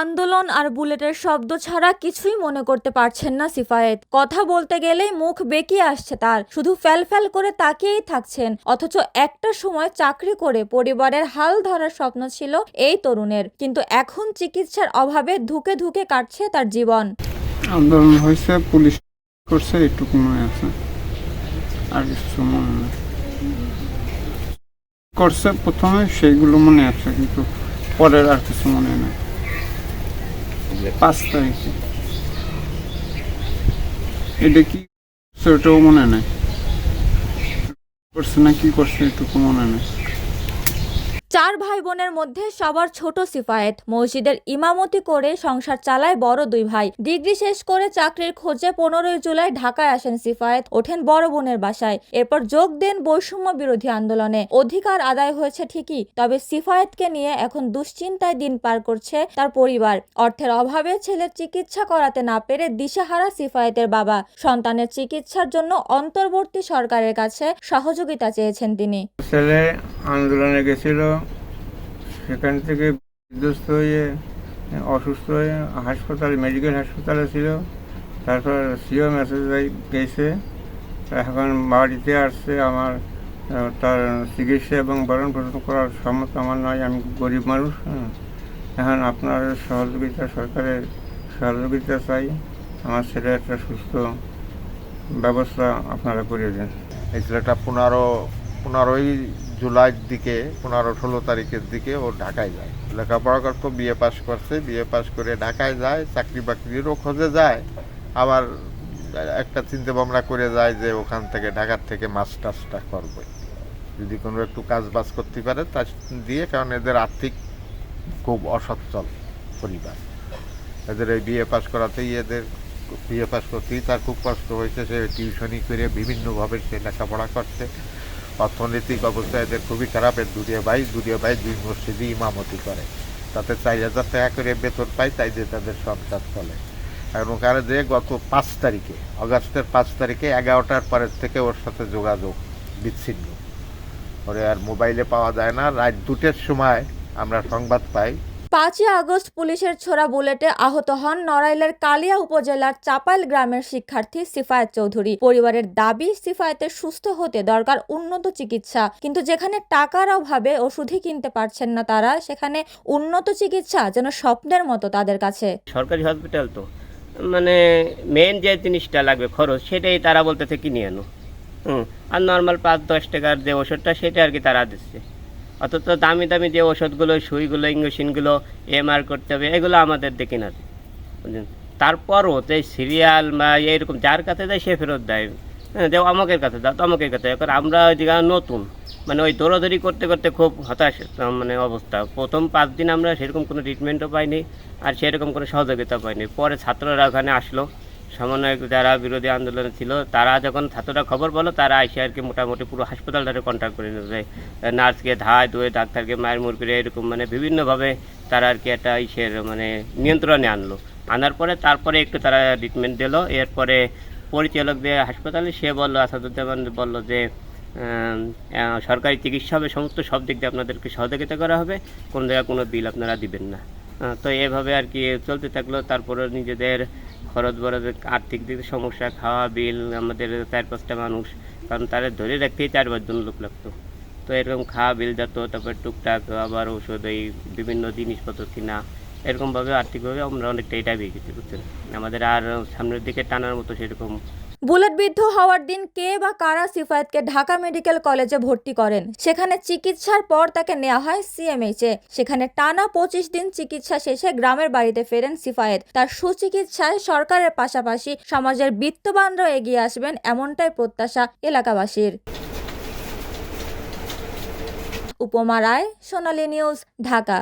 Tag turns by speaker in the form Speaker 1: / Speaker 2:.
Speaker 1: আন্দোলন আর বুলেটের শব্দ ছাড়া কিছুই মনে করতে পারছেন না সিফায়েত। কথা বলতে গেলেই মুখ বেঁকিয়ে আসছে তার। শুধু ফ্যাল ফ্যাল করে তাকিয়েই থাকছেন অথচ একটা সময় চাকরি করে পরিবারের হাল ধরার স্বপ্ন ছিল এই তরুণের। কিন্তু এখন চিকিৎসার অভাবে ধুকে ধুকে কাটছে তার জীবন।
Speaker 2: আন্দোলন হয়েছে পুলিশ করছে এইটুকু মনে আছে। আর কিছু মনে করছে প্রথমে সেইগুলো মনে আছে কিন্তু পরের আর কিছু মনে নাই পাঁচ তারিখে। এটা কি করছে ওটাও মনে নেই। করছে না কি করছে এটুকু মনে নেই।
Speaker 1: চার ভাই বোনের মধ্যে সবার ছোট সিফায়েত। মসজিদের ইমামতি করে সংসার চালায় বড় দুই ভাই। ডিগ্রি শেষ করে চাকরির খোঁজে পনেরোই জুলাই ঢাকায় আসেন সিফায়েত, ওঠেন বড় বোনের বাসায়। এরপর যোগ দেন বৈষম্য বিরোধী আন্দোলনে। অধিকার আদায় হয়েছে ঠিকই, তবে সিফায়েতকে নিয়ে এখন দুশ্চিন্তায় দিন পার করছে তার পরিবার। অর্থের অভাবে ছেলের চিকিৎসা করাতে না পেরে দিশেহারা সিফায়েতের বাবা। সন্তানের চিকিৎসার জন্য অন্তর্বর্তী সরকারের কাছে সহযোগিতা চেয়েছেন তিনি।
Speaker 3: ছেলে আন্দোলনে গেছিল সেখান থেকে বিধ্বস্ত হয়ে, অসুস্থ হয়ে হাসপাতালে মেডিকেল হাসপাতালে ছিল। তারপর সিও মেসেজ গেছে। এখন বাড়িতে আসছে আমার তার চিকিৎসা এবং বরণ পোষণ করার সম্মত আমার নয়, আমি গরিব মানুষ হ্যাঁ। এখন আপনার সহযোগিতা, সরকারের সহযোগিতা চাই। আমার ছেলে একটা সুস্থ ব্যবস্থা আপনারা করে দেন।
Speaker 4: এই ছেলেটা পনেরো, পনেরোই জুলাইয়ের দিকে, পনেরো ষোলো তারিখের দিকে ও ঢাকায় যায়। লেখাপড়া করতো, বিএ পাস করছে, বিএ পাস করে ঢাকায় যায়, চাকরি বাকরিরও খোঁজে যায়। আবার একটা চিন্তা ভাবনা করে যায় যে ওখান থেকে, ঢাকার থেকে মাস্টার্সটা করবে। যদি কোনো একটু কাজ বাজ করতে পারে, তা দিয়ে, কারণ এদের আর্থিক খুব অসচ্ছল পরিবার। এদের এই বিএ পাস করাতেই এদের বিএ পাস করতেই তার খুব কষ্ট হয়েছে, সে টিউশনি করে, বিভিন্নভাবে সে লেখাপড়া করছে। অর্থনৈতিক অবস্থা এদের খুবই খারাপ। এর দুটিয়া ভাই দুটিয়া ভাই দুই মসজিদে ইমামতি করে। তাতে চার হাজার টাকা করে বেতন পায়, তাই যে তাদের সংসার চলে। এখন ওখানে যে গত পাঁচ তারিখে আগস্টের পাঁচ তারিখে এগারোটার পরের থেকে ওর সাথে যোগাযোগ বিচ্ছিন্ন। ওরে আর মোবাইলে পাওয়া যায় না। রাত দুটের সময় আমরা সংবাদ পাই
Speaker 1: পাঁচই আগস্ট পুলিশের ছোড়া বুলেটে আহত হন নড়াইলের কালিয়া উপজেলার চাপাইল গ্রামের শিক্ষার্থী সিফায়েত চৌধুরী। পরিবারের দাবি, সিফায়েতের সুস্থ হতে দরকার উন্নত চিকিৎসা। কিন্তু যেখানে টাকার অভাবে ওষুধই কিনতে পারছেন না তারা, সেখানে উন্নত চিকিৎসা যেন স্বপ্নের মতো তাদের কাছে।
Speaker 5: সরকারি হসপিটাল তো। মানে মেন যে জিনিসটা লাগবে, খরচ, সেটাই তারা বলতেছে কিনে আনো। হুম, আর নর্মাল পাঁচ দশ টাকার যে ওষুধটা, সেটা আর কি তারা দিচ্ছে। অথচ দামি দামি যে ওষুধগুলো, সুইগুলো, ইঞ্জেকশনগুলো, এমআর করতে হবে, এগুলো আমাদের দেখি না? তারপরও যে সিরিয়াল বা এরকম যার কাছে দেয় সে ফেরত দেয়। হ্যাঁ যে অমকের কাছে দাও তমকের কাছে। কারণ আমরা ওইদিকে নতুন। মানে ওই দৌড়াদৌড়ি করতে করতে খুব হতাশ মানে অবস্থা। প্রথম পাঁচ দিন আমরা সেরকম কোনো ট্রিটমেন্টও পাইনি, আর সেরকম কোনো সহযোগিতা পাইনি। পরে ছাত্ররা ওখানে আসলো। সমন্বয়ক যারা বিরোধী আন্দোলনে ছিল, তারা যখন ছাত্ররা খবর বলো তারা এসে আর কি মোটামুটি পুরো হাসপাতালটারে কন্ট্যাক্ট করে যায় নার্সকে ধায় দুয়ে ডাক্তারকে মায়ের মুর করে এরকম মানে বিভিন্নভাবে তারা আর কি একটা ইসের মানে নিয়ন্ত্রণে আনলো। আনার পরে তারপরে একটু তারা ট্রিটমেন্ট দিলো। এরপরে পরিচালক দিয়ে হাসপাতালে, সে বলল, আসাদুজ্জামান বলল যে সরকারি চিকিৎসা হবে, সমস্ত সব দিক দিয়ে আপনাদেরকে সহযোগিতা করা হবে। কোনো জায়গায় কোনো বিল আপনারা দিবেন না। তো এভাবে আর কি চলতে থাকল। তারপরে নিজেদের খরচ বরচ আর্থিক দিক সমস্যা, খাওয়া, বিল, আমাদের চার পাঁচটা মানুষ। কারণ তাদের ধরে রাখতেই চার পাঁচজন লোক লাগতো। তো এরকম খাওয়া, বিল যেত তারপর টুকটাক আবার ওষুধ, এই বিভিন্ন জিনিসপত্র কিনা, এরকমভাবে আর্থিকভাবে আমরা অনেকটা এটা গেছি, বুঝছেন? আমাদের আর সামনের দিকে টানার মতো সেরকম
Speaker 1: বুলেট বিদ্ধ হওয়ার দিন কে বা কারা সিফায়েতকে ঢাকা মেডিকেল কলেজে ভর্তি করেন? সেখানে চিকিৎসার পর তাকে নেওয়া হয় সিএমএইচে সেখানে টানা পঁচিশ দিন চিকিৎসা শেষে গ্রামের বাড়িতে ফেরেন সিফায়েত। তার সুচিকিৎসায় সরকারের পাশাপাশি সমাজের বিত্তবানরাও এগিয়ে আসবেন এমনটাই প্রত্যাশা এলাকাবাসীর। উপমা রায়, সোনালী নিউজ, ঢাকা।